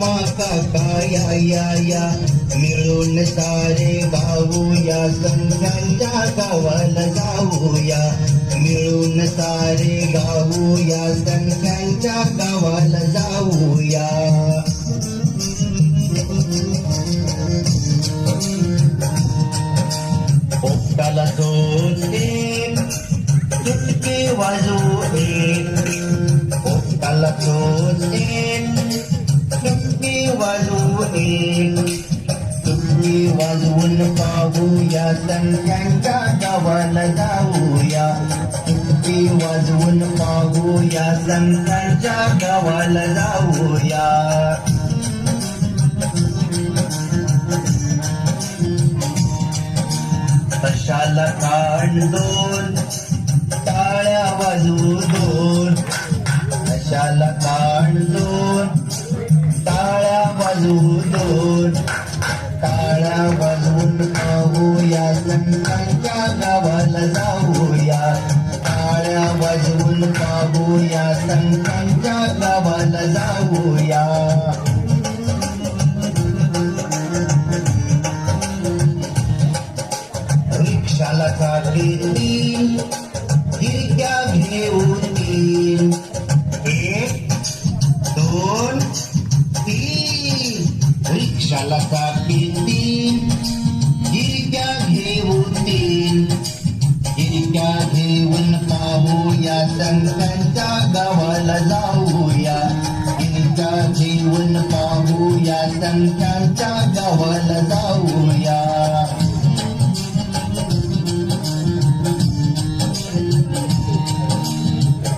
मामा काका या या? या मिळून सारे गाऊया संघांच्या गावाला जाऊया मिळून सारे गाऊया संघांच्या गावाला जाऊया पोपटाला जोडते तुटके वाजू एक पोपटाला जोडते पाहूया संख्यांच्या गावाला जाऊया. तुटके वाजवून पाहूया संख्यांच्या गावाला जाऊया. कशाला कान दोन टाळ्या वाजू दोन. कशाला पाहूया संतांच्या गावाला जाऊया संतांच्या गावाला जाऊया. त्यांच्या जीवन पाहूया. संतांच्या गावाला जाऊया.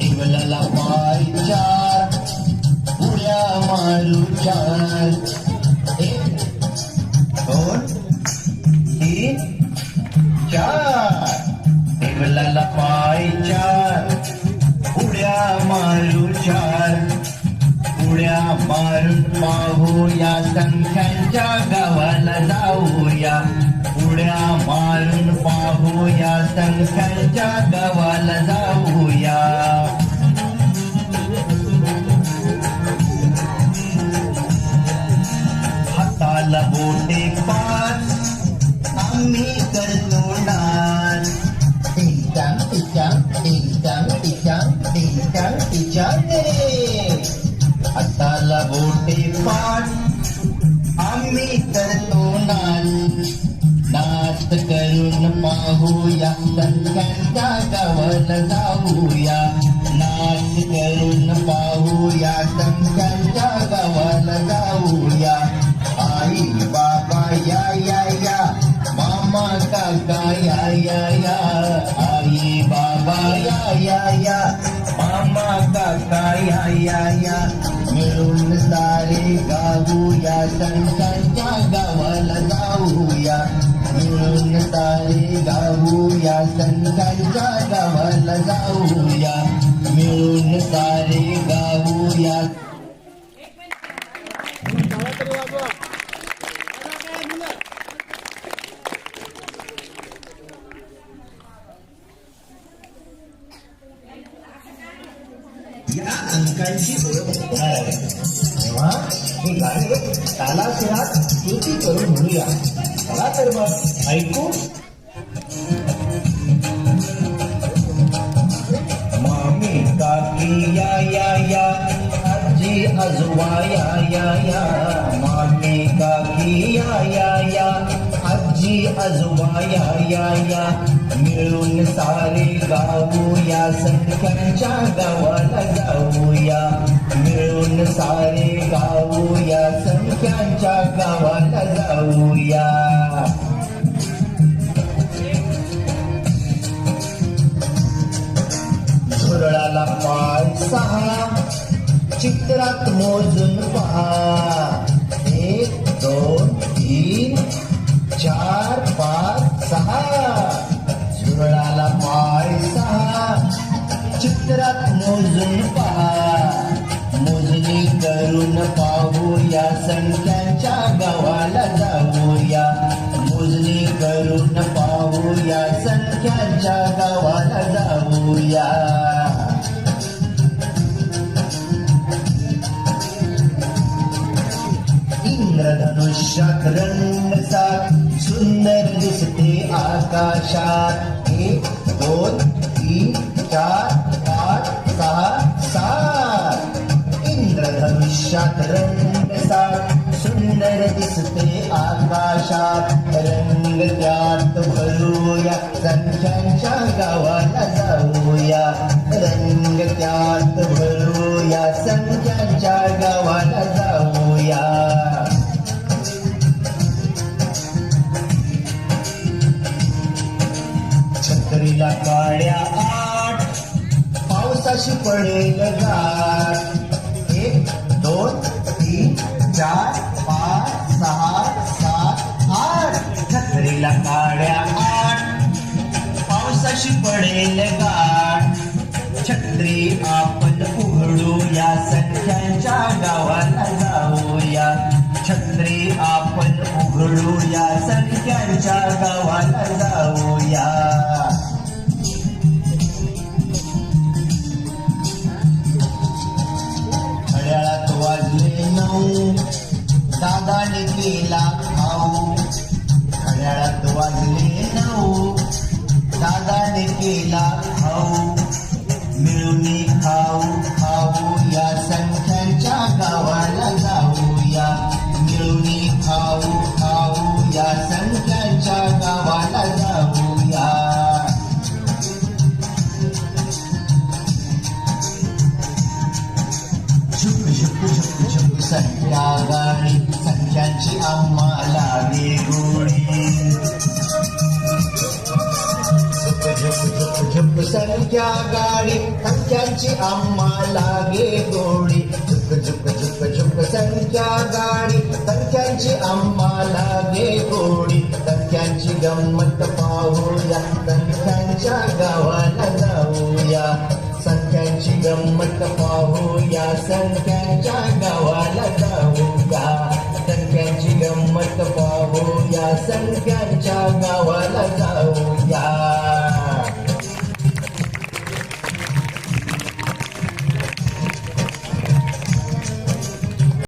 टिंगलाला पाय चार उड्या मारू चार दोन तीन चार टिंगलाला पाय चार उड्या मारून पाहूया संख्यांच्या गावाला जाऊया. उड्या मारून पाहूया संख्यांच्या गावाला जाऊया. हाताला बोटे पाच आम्ही करतो डान्स टिंचांग टिचांग टिंचांग टिचांग टिंचांग करून पाहूया संतांच्या गावाला जाऊया. नाच करून पाहूया संतांच्या गावाला जाऊया. आई बाबा या या या. मामा काका या या या. आई बाबा या या या. मामा काका या या या. मिळून सारे गाऊया संतांच्या गावाला जाऊया. मिळून सारे गाऊया संतांच्या गावाला जाऊया मिळून तारे गाऊया या अंकांची ओळख होणार आहे तेव्हा हे गाणे तालासुरात कृती करून म्हणूया चला तर मग ऐकू. मामी काकी या या या. आजी आजोबा या या या. या या या मिळून सारे गाऊया संख्यांच्या गावाला जाऊया. मिळून सारे गाऊया संख्यांच्या गावाला जाऊया. झुरळाला पाय सहा चित्रात मोजून पहा. चित्रात मोजून पहा. मोजणी करून पाहूया संख्यांच्या गावाला जाऊया. मोजणी करून पाहूया संख्यांच्या गावाला जाऊया. इंद्रधनुष्यात रंगसात सुंदर दिसते आकाशात. एक दोन तीन चार सहा सात इंद्रधनुष्यात सुंदर दिसते आकाशात। रंग त्यात भरूया संख्यांच्या गावाला जाऊया। रंग त्यात भरूया संख्यांच्या गावाला जाऊया। छत्रीला काड्या आठ पडेल गाठ एक दोन तीन चार पाच सहा सात आठ. छत्रीला काड्या आठ. पावसाशी पडेल गाठ छत्री आपण उघडूया सख्यांच्या गावाला जाऊया. छत्री आपण उघडूया सख्यांच्या गावाला जाऊया. वाजले नऊ दादाने केला खाऊ. घड्याळात वाजले नऊ. दादाने केला आम्हाला वेगोडी झुक संख्या गाडी संख्यांची आम्हाला गे गोडी झुक झुक झुक झुक संख्या गाडी संख्यांची आम्हाला गे गोडी संख्यांची गंमत पाहूया संख्यांच्या गावाला जाऊया संख्यांची गंमत पाहूया संख्यांच्या गावाला संख्यांच्या गावाला जाऊ.